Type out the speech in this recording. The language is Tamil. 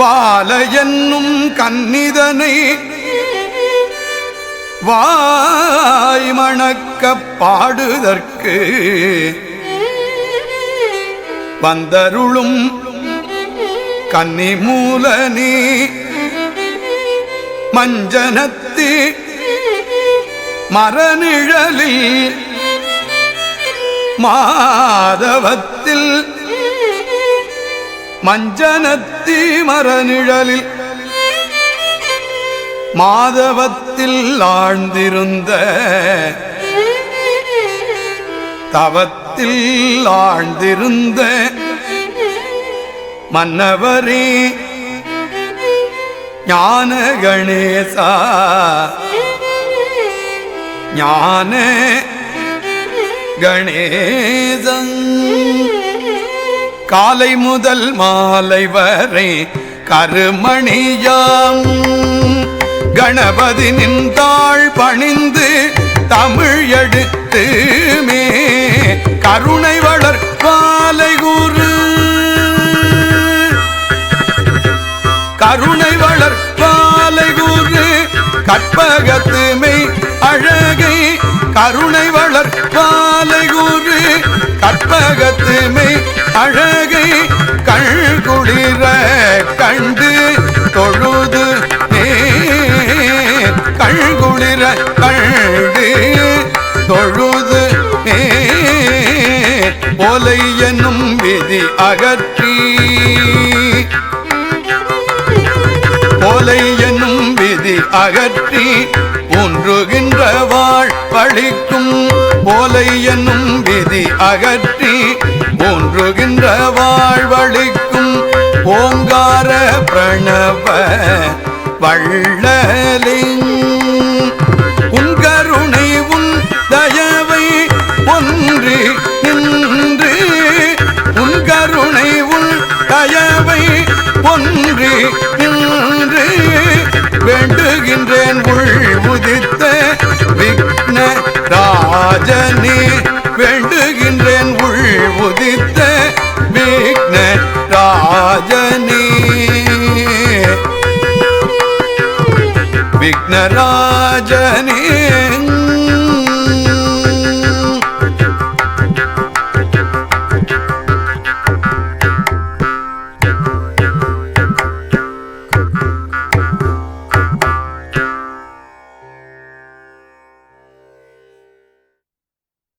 வால என்னும் கன்னிதனை வாய் மணக்க பாடுதற்கு வந்தருளும் கன்னி மூலனி மஞ்சனத்தி மரநிழலில் மாதவத்தில் மஞ்சனத்தி மரநிழலில் மாதவத்தில் ஆழ்ந்திருந்த தவத்தில் ஆழ்ந்திருந்த மன்னவரே ஞான கணேசா ஞான கணேசன். காலை முதல் மாலை வரை கருமணியாம். கணபதி நின்றாள் பணிந்து தமிழ் எடுத்து மே. கருணை வளர் பாலை குரு கருணை வளர் பாலை குரு கற்பகத்து மெய் அழகை. கருணை வளர் பாலை குரு கற்பகத்து மெய் அழகை. கண் குளிர கண்டு தொழுது நே கண் குளிர கண்டு தொழுது நே போலை என்னும் விதி அகற்றி. போலை என்னும் விதி அகற்றி ஒன்றுகின்ற வாழ் பழிக்கும். போலை என்னும் விதி அகற்றி ஒன்றுகின்ற வாழ்வழிக்கும் ஓங்கார பிரணவ வள்ளலே நின்று வேண்டுகின்றேன் உள் உதித்த விக்ன ராஜனே. வேண்டுகின்றேன் உள் உதித்த விக்ன ராஜனே. விக்னராஜனே